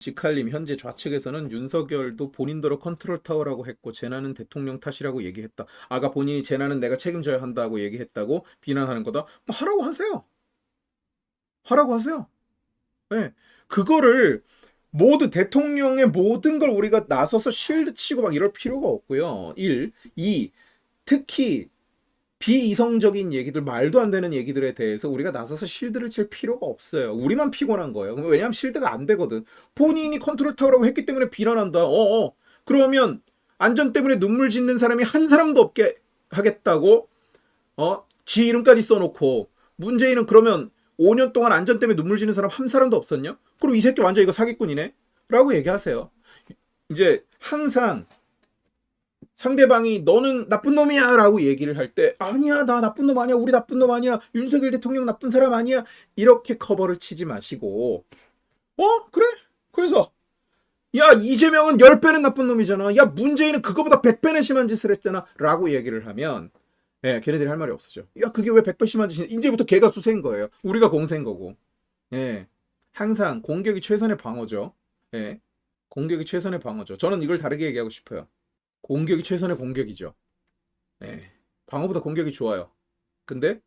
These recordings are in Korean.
지칼님 현재 좌측에서는 윤석열도 본인대로 컨트롤 타워라고 했고 재난은 대통령 탓이라고 얘기했다. 아까 본인이 재난은 내가 책임져야 한다고 얘기했다고 비난하는 거다. 뭐 하라고 하세요. 하라고 하세요. 네. 그거를 모든 대통령의 모든 걸 우리가 나서서 실드 치고 막 이럴 필요가 없고요. 1. 2. 특히 비이성적인 얘기들, 말도 안 되는 얘기들에 대해서 우리가 나서서 실드를 칠 필요가 없어요. 우리만 피곤한 거예요. 왜냐하면 실드가 안 되거든. 본인이 컨트롤 타워라고 했기 때문에 비난한다. 어어. 그러면 안전 때문에 눈물 짓는 사람이 한 사람도 없게 하겠다고 어? 지 이름까지 써놓고 문재인은 그러면 5년 동안 안전 때문에 눈물 짓는 사람 한 사람도 없었냐? 그럼 이 새끼 완전 이거 사기꾼이네? 라고 얘기하세요. 이제 항상 상대방이 너는 나쁜 놈이야 라고 얘기를 할 때 아니야 나 나쁜 놈 아니야 우리 나쁜 놈 아니야 윤석열 대통령 나쁜 사람 아니야. 이렇게 커버를 치지 마시고. 어? 그래? 그래서 야 이재명은 10배는 나쁜 놈이잖아. 야 문재인은 그거보다 100배는 심한 짓을 했잖아. 라고 얘기를 하면 예 걔네들이 할 말이 없어져 야 그게 왜 100배 심한 짓이냐? 이제부터 걔가 수세인 거예요. 우리가 공세인 거고. 예. 항상 공격이 최선의 방어죠. 예. 공격이 최선의 방어죠. 저는 이걸 다르게 얘기하고 싶어요 공격이 최선의 공격이죠. 네. 방어보다 공격이 좋아요. 근데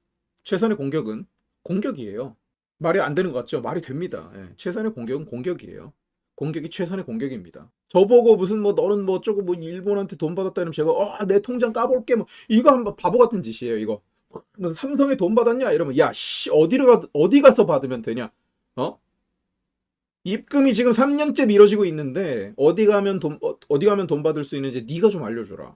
최선의 공격은 공격이에요. 말이 안 되는 것 같죠? 말이 됩니다. 예. 최선의 공격은 공격이에요. 공격이 최선의 공격입니다. 저보고 무슨 뭐 너는 뭐 어쩌고 뭐 일본한테 돈 받았다 이러면 제가 어, 내 통장 까볼게 뭐 이거 한번 바보 같은 짓이에요 이거. 너 삼성에 돈 받았냐 이러면 야 씨 어디로 가 어디 가서 받으면 되냐? 어? 입금이 지금 3년째 미뤄지고 있는데 어디 가면 돈 어, 어디 가면 돈 받을 수 있는지 네가 좀 알려줘라.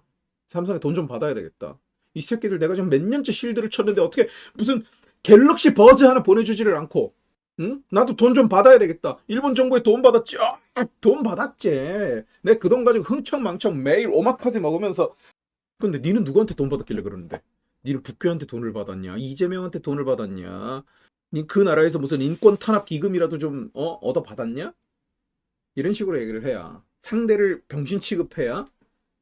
삼성에 돈 좀 받아야 되겠다. 이 새끼들 내가 지금 몇 년째 실드를 쳤는데 어떻게 무슨 갤럭시 버즈 하나 보내주지를 않고 응? 나도 돈 좀 받아야 되겠다. 일본 정부에 돈 받았지. 아, 돈 받았지. 내 그 돈 가지고 흥청망청 매일 오마카세 먹으면서 근데 니는 누구한테 돈 받았길래 그러는데? 니는 북교한테 돈을 받았냐? 이재명한테 돈을 받았냐? 니그 나라에서 무슨 인권 탄압 기금이라도 좀 어, 얻어 받았냐? 이런 식으로 얘기를 해야 상대를 병신 취급해야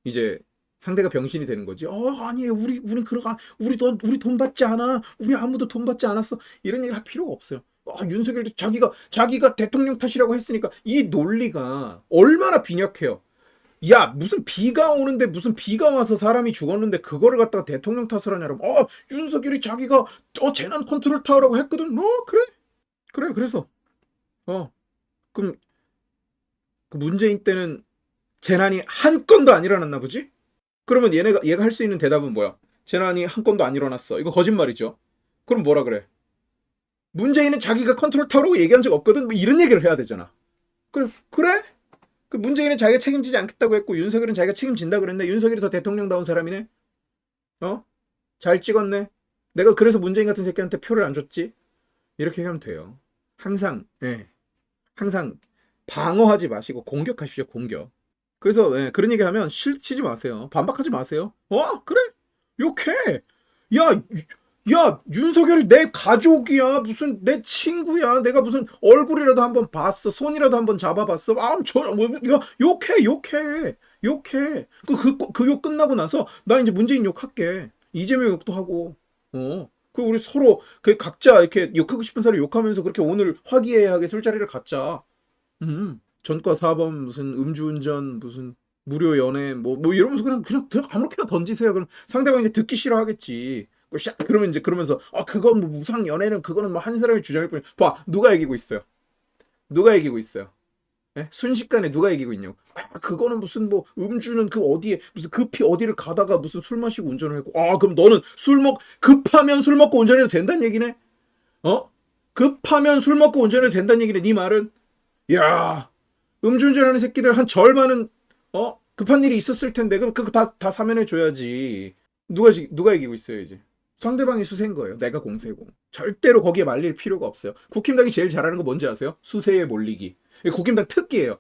이제 상대가 병신이 되는 거지. 어 아니에요. 우리 우리 그러가 우리 돈 우리 돈 받지 않아. 우리 아무도 돈 받지 않았어. 이런 얘기를 할 필요가 없어요. 아, 윤석열도 자기가 자기가 대통령 탓이라고 했으니까 이 논리가 얼마나 빈약해요. 야 무슨 비가 오는데 무슨 비가 와서 사람이 죽었는데 그거를 갖다가 대통령 탓을 하냐고. 어 윤석열이 자기가 어 재난 컨트롤 타워라고 했거든. 어 그래 그래 그래서 어 그럼 그 문재인 때는 재난이 한 건도 안 일어났나 보지? 그러면 얘네가 얘가 할 수 있는 대답은 뭐야? 재난이 한 건도 안 일어났어. 이거 거짓말이죠. 그럼 뭐라 그래? 문재인은 자기가 컨트롤 타워라고 얘기한 적 없거든. 뭐 이런 얘기를 해야 되잖아. 그래 그래? 그 문재인은 자기가 책임지지 않겠다고 했고 윤석열은 자기가 책임진다 그랬네. 윤석열이 더 대통령다운 사람이네. 어? 잘 찍었네. 내가 그래서 문재인 같은 새끼한테 표를 안 줬지. 이렇게 하면 돼요. 항상 예. 항상 방어하지 마시고 공격하십시오. 공격. 그래서 예, 그런 얘기하면 실치지 마세요. 반박하지 마세요. 어? 그래? 욕해. 야, 야, 윤석열이 내 가족이야. 무슨 내 친구야. 내가 무슨 얼굴이라도 한번 봤어. 손이라도 한번 잡아봤어. 아, 저, 뭐, 이거 욕해, 욕해, 욕해. 그, 그, 그 욕 끝나고 나서 나 이제 문재인 욕할게. 이재명 욕도 하고. 어. 그 우리 서로 그 각자 이렇게 욕하고 싶은 사람 욕하면서 그렇게 오늘 화기애애하게 술자리를 갖자. 음. 전과 사범 무슨 음주운전 무슨 무료 연애 뭐뭐 이러면서 그냥 그냥 아무렇게나 던지세요. 그럼 상대방이 듣기 싫어하겠지. 그샥 그러면 이제 그러면서 아 그건 뭐 무상 연애는 그거는 뭐 한 사람의 주장일 뿐. 봐 누가 이기고 있어요? 누가 이기고 있어요? 예? 순식간에 누가 이기고 있냐고. 아 그거는 무슨 뭐 음주는 그 어디에 무슨 급히 어디를 가다가 무슨 술 마시고 운전을 했고 아 그럼 너는 술 먹 급하면 술 먹고 운전해도 된다는 얘기네? 어? 급하면 술 먹고 운전해도 된다는 얘기네. 네 말은 야 음주운전하는 새끼들 한 절반은 어 급한 일이 있었을 텐데 그럼 그거 다 다 사면해 줘야지. 누가 지- 누가 이기고 있어요 이제? 상대방이 수세인 거예요. 내가 공세고. 절대로 거기에 말릴 필요가 없어요. 국힘당이 제일 잘하는 거 뭔지 아세요? 수세에 몰리기. 국힘당 특기예요.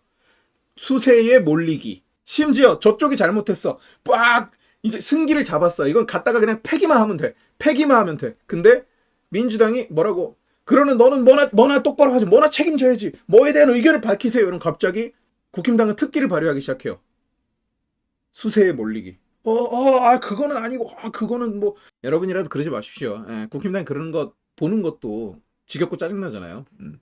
수세에 몰리기. 심지어 저쪽이 잘못했어. 빡 이제 승기를 잡았어. 이건 갖다가 그냥 패기만 하면 돼. 패기만 하면 돼. 근데 민주당이 뭐라고? 그러는 너는 뭐나 뭐나 똑바로 하지. 뭐나 책임져야지. 뭐에 대한 의견을 밝히세요. 이런 갑자기 국힘당은 특기를 발휘하기 시작해요. 수세에 몰리기. 어, 어, 아, 그거는 아니고, 아, 그거는 뭐, 여러분이라도 그러지 마십시오. 예, 국힘당이 그러는 것, 보는 것도 지겹고 짜증나잖아요. 음.